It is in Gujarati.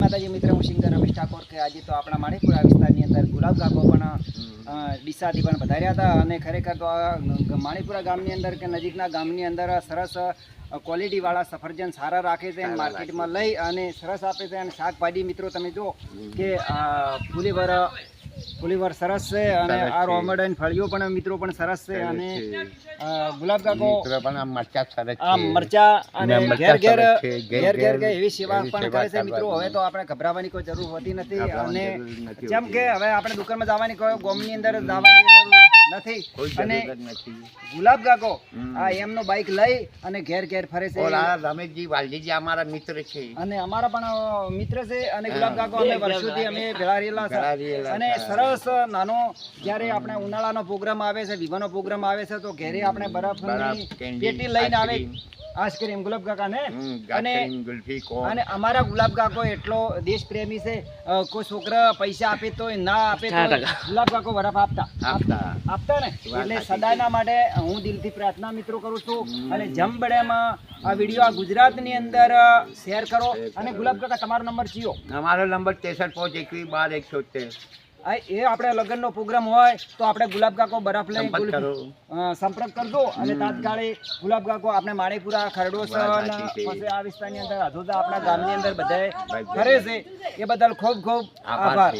માતાજી મિત્ર હું સિંગર રમેશ ઠાકોર કે આજે તો આપણા માણેકપુરા વિસ્તારની અંદર ગુલાબ કાકો પણ ડીસાથી પણ વધાર્યા હતા અને ખરેખર તો માણેકપુરા ગામની અંદર કે નજીકના ગામની અંદર સરસ ક્વોલિટીવાળા સફરજન સારા રાખે છે માર્કેટમાં લઈ અને સરસ આપે છે. અને શાકભાજી મિત્રો તમે જો કે ફુલીવર ફુલીવર સરસ છે અને આ છે. રોમડન ફળીઓ પણ મિત્રો પણ સરસ છે અને ગુલાબ કાકો પણ આ મરચા સરસ આ મરચા અને ઘેર ઘેર ઘેર ઘેર કે એવી સેવા પણ કરે છે મિત્રો. હવે તો આપણે ગભરાવાની કોઈ જરૂર હોતી નથી અને જેમ કે હવે આપણે દુકાનમાં જવાની કોઈ ગોમની અંદર જવાની જરૂર નથી. અને ગુલાબ કાકો આ એમનો બાઇક લઈ અને ઘેર ઘેર ફરે છે. રમેશજી વાલજીજી અમારા મિત્ર છે. અને અમારા પણ મિત્ર છે અને ગુલાબ કાકો અમે વર્ષોથી અમે ભેળા રહેલા છે. અને સરસ નાનો જ્યારે આપણે ઉનાળાનો પ્રોગ્રામ આવે છે વિવાનો પ્રોગ્રામ આવે છે તો ઘેરે આપણે બરફની બરફ, પેટી લઈને આવે આઈસ્ક્રીમ. ગુલાબ કાકા ને? અને અને અમારા ગુલાબ કાકો એટલો દેશ પ્રેમી છે કોઈ છોકરા પૈસા આપે તો ના આપે તો ગુલાબ કાકો બરફ આપતા. આપતા. આપતા ને? એટલે સદાના માટે હું દિલથી પ્રાર્થના મિત્રો કરું છું અને જમ બડેમાં આ વીડિયો આ ગુજરાતની અંદર શેર કરો અને ગુલાબ કાકા તમારો નંબર ચિયો અમારો નંબર ત્રેસઠ પાંચ એકવીસ બાર એકસો એ આપણે લગ્નનો પ્રોગ્રામ હોય તો આપણે ગુલાબ કાકો બરફ લઈ સંપર્ક કરજો અને તાત્કાલિક ગુલાબ કાકો આપણે માણેપુરા વાત પછી આ વિસ્તારની અંદર હજુદા આપણા ગામની અંદર બધાએ કરે છે. એ બદલ ખૂબ ખૂબ આભાર.